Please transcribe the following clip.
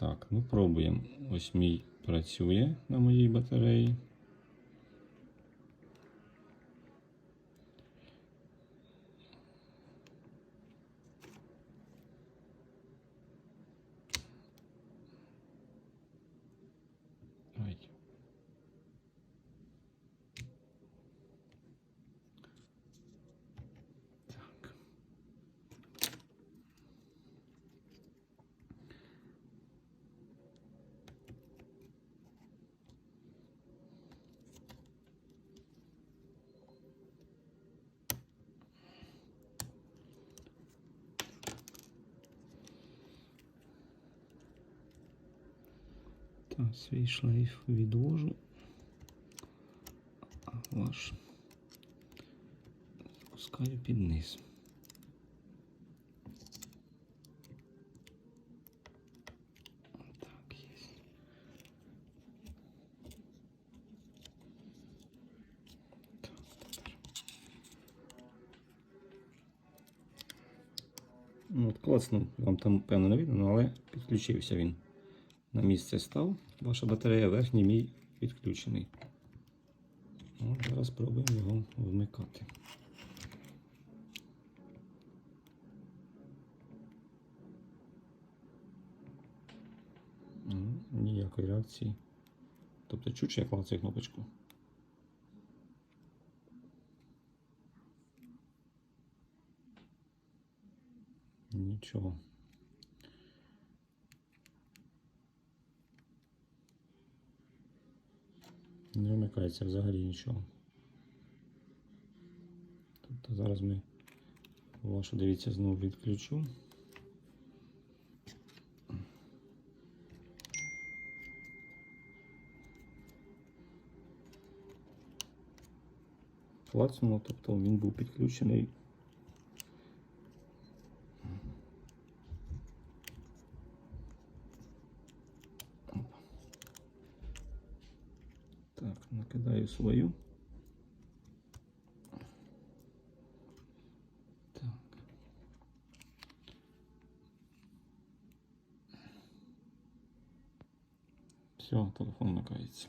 Так, ну пробуємо. Ось мій працює на моїй батареї. Ой. Так. Так, свій шлейф відвожу. А ваш спускаю під низ. Так, є. Так. Ну, от класно, вам там певно не видно, але підключився він. На місце став. Ваша батарея верхній мій підключений. От зараз спробуємо його вмикати. Ну, Ніякої реакції. Тобто чуть я клацаю кнопочку. Нічого. Не вмикається взагалі нічого. Тобто зараз ми вашу, дивіться, знову відключу. Клацнуло, тобто він був підключений. Так, накидаю свою. Так. Все, телефон вмикається.